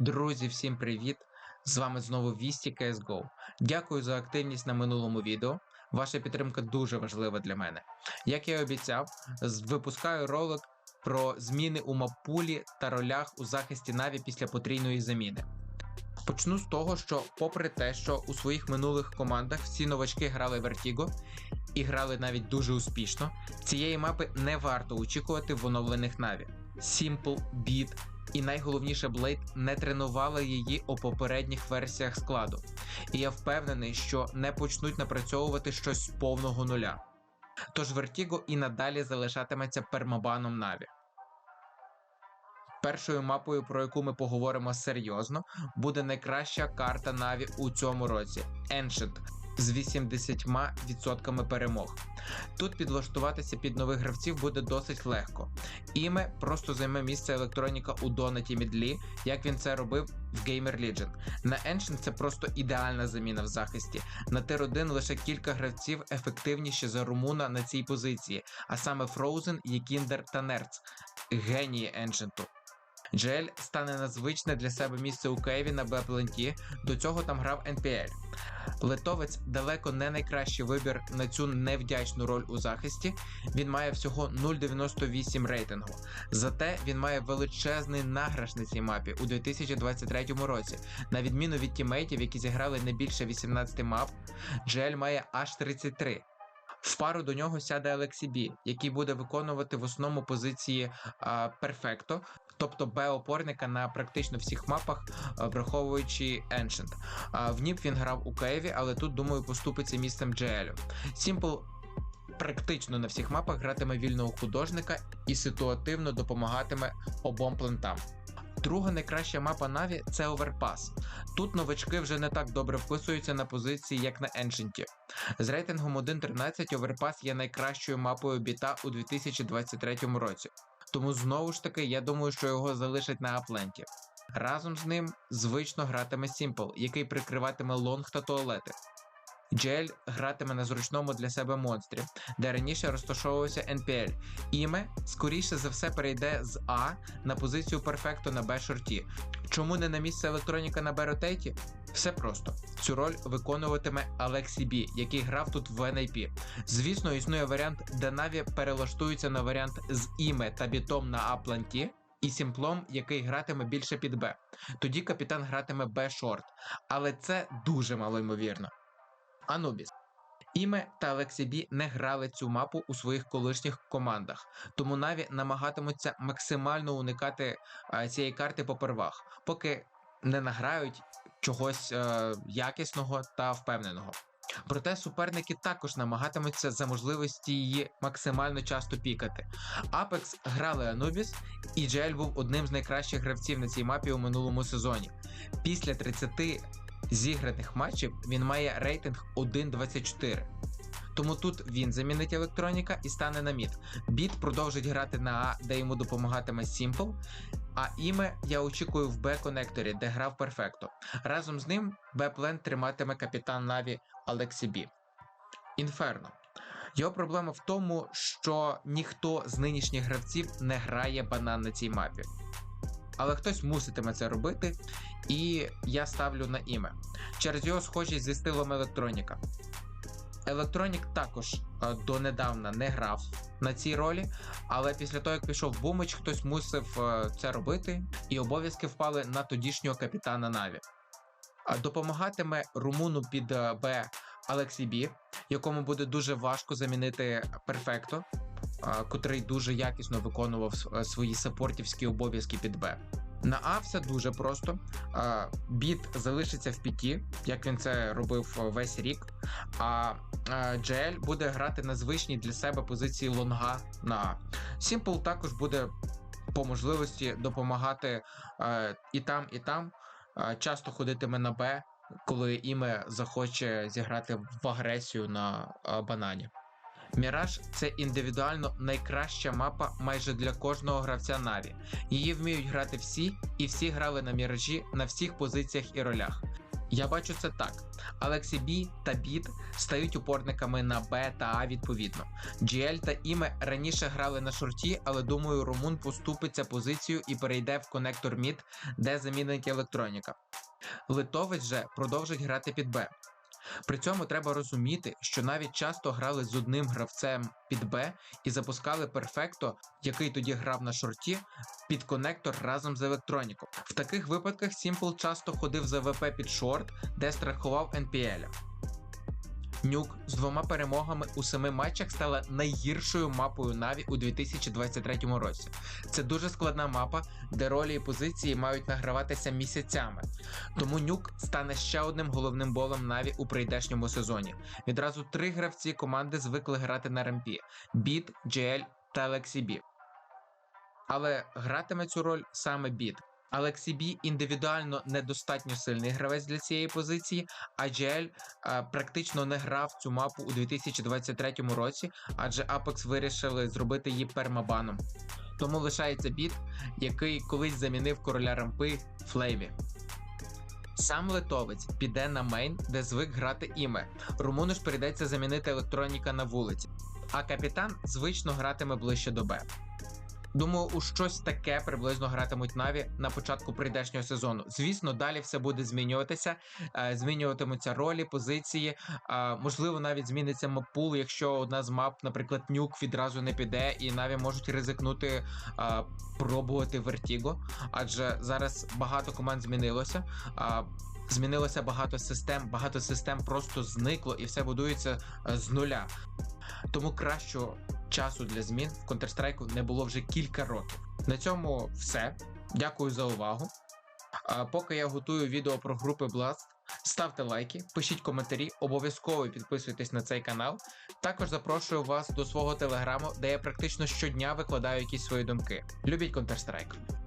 Друзі, всім привіт! З вами знову Вісті CSGO. Дякую за активність на минулому відео. Ваша підтримка дуже важлива для мене. Як я і обіцяв, випускаю ролик про зміни у мапулі та ролях у захисті Наві після потрійної заміни. Почну з того, що, попри те, що у своїх минулих командах всі новачки грали Vertigo і грали навіть дуже успішно, цієї мапи не варто очікувати в оновлених Наві. Simple, Beat і найголовніше Blade не тренували її у попередніх версіях складу. І я впевнений, що не почнуть напрацьовувати щось з повного нуля. Тож Vertigo і надалі залишатиметься пермабаном Наві. Першою мапою, про яку ми поговоримо серйозно, буде найкраща карта Наві у цьому році Ancient з 80% перемог. Тут підлаштуватися під нових гравців буде досить легко. Іме просто займе місце електроніка у донаті Мідлі, як він це робив в Gamer Legion. На Ancient це просто ідеальна заміна в захисті. На тир 1 лише кілька гравців ефективніші за Румуна на цій позиції, а саме Frozen, Єкіндер та Нерц. Генії Ancient'у. Джель стане на звичне для себе місце у Києві на Бепленті, до цього там грав NPL. Литовець далеко не найкращий вибір на цю невдячну роль у захисті. Він має всього 0,98 рейтингу. Зате він має величезний награш на цій мапі у 2023 році. На відміну від тімейтів, які зіграли не більше 18 мап, Джель має аж 33. В пару до нього сяде Алексі Бі, який буде виконувати в основному позиції перфекто, тобто Б-опорника на практично всіх мапах, враховуючи Ancient. В НІП він грав у Києві, але тут, думаю, поступиться місцем Джеелю. Simple практично на всіх мапах гратиме вільного художника і ситуативно допомагатиме обом плентам. Друга найкраща мапа Наві це Overpass. Тут новачки вже не так добре вписуються на позиції, як на Ancient. З рейтингом 1.13 Overpass є найкращою мапою біта у 2023 році. Тому знову ж таки, я думаю, що його залишать на апленті. Разом з ним звично гратиме Simple, який прикриватиме лонг та туалети. Джель гратиме на зручному для себе монстрі, де раніше розташовувався NPL. Іме, скоріше за все, перейде з А на позицію перфекто на Б шорті. Чому не на місце електроніка на Б ротейті? Все просто. Цю роль виконуватиме Алексі Бі, який грав тут в NIP. Звісно, існує варіант, де Наві перелаштується на варіант з іме та бітом на А планті. І сімплом, який гратиме більше під Б. Тоді капітан гратиме Б шорт. Але це дуже малоймовірно. Анубіс. Іме та Алексі Бі не грали цю мапу у своїх колишніх командах, тому Наві намагатимуться максимально уникати а, цієї карти попервах, поки не награють чогось е, якісного та впевненого. Проте суперники також намагатимуться за можливості її максимально часто пікати. Apex грали Anubis, і GL був одним з найкращих гравців на цій мапі у минулому сезоні. Після 30 зіграних матчів він має рейтинг 1.24. Тому тут він замінить електроніка і стане на мід. Біт продовжить грати на А, де йому допомагатиме Simple, а іме я очікую в Б-конекторі, де грав перфекто. Разом з ним Б-плен триматиме капітан Наві Алексі Бі. Інферно. Його проблема в тому, що ніхто з нинішніх гравців не грає банан на цій мапі. Але хтось муситиме це робити, і я ставлю на іме через його схожість зі стилом електроніка. Електронік також е, донедавна не грав на цій ролі, але після того, як пішов Бумич, хтось мусив е, це робити, і обов'язки впали на тодішнього капітана Наві. Допомагатиме румуну під е, Б Алексі Бі, якому буде дуже важко замінити перфекто, котрий дуже якісно виконував е, свої саппортівські обов'язки під Б. На А все дуже просто. Е, Біт залишиться в піті, як він це робив е, весь рік. А е, Джель буде грати на звичній для себе позиції лонга на А. Simple також буде по можливості допомагати е, і там, і там. Е, Часто ходитиме на Б, коли іме захоче зіграти в агресію на е, банані. Міраж це індивідуально найкраща мапа майже для кожного гравця Наві. Її вміють грати всі, і всі грали на міражі на всіх позиціях і ролях. Я бачу це так. Алексі Бі та Біт стають упорниками на Б та А відповідно. GL та Іме раніше грали на шорті, але думаю, Румун поступиться позицію і перейде в конектор Мід, де замінить електроніка. Литовець же продовжить грати під Б. При цьому треба розуміти, що навіть часто грали з одним гравцем під Б і запускали перфекто, який тоді грав на шорті, під конектор разом з електроніком. В таких випадках Simple часто ходив за ВП під шорт, де страхував NPL. Нюк з двома перемогами у семи матчах стала найгіршою мапою Наві у 2023 році. Це дуже складна мапа, де ролі і позиції мають награватися місяцями. Тому Нюк стане ще одним головним болом Наві у прийдешньому сезоні. Відразу три гравці команди звикли грати на ремпі: Біт, GL та Алексі Бі. Але гратиме цю роль саме Біт. Алексі Бі індивідуально недостатньо сильний гравець для цієї позиції, а GL а, практично не грав цю мапу у 2023 році, адже Apex вирішили зробити її пермабаном. Тому лишається біт, який колись замінив короля рампи Флейві. Сам литовець піде на мейн, де звик грати іме. Румуну ж прийдеться замінити електроніка на вулиці, а капітан звично гратиме ближче до Б. Думаю, у щось таке приблизно гратимуть Наві на початку прийдешнього сезону. Звісно, далі все буде змінюватися, е, змінюватимуться ролі, позиції. е, Можливо, навіть зміниться маппул, якщо одна з мап, наприклад, нюк відразу не піде, і Наві можуть ризикнути е, пробувати Вертіго, адже зараз багато команд змінилося. Змінилося багато систем, багато систем просто зникло і все будується з нуля. Тому кращого часу для змін в Counter-Strike не було вже кілька років. На цьому все. Дякую за увагу. А поки я готую відео про групи Blast, ставте лайки, пишіть коментарі, обов'язково підписуйтесь на цей канал. Також запрошую вас до свого телеграму, де я практично щодня викладаю якісь свої думки. Любіть Counter-Strike.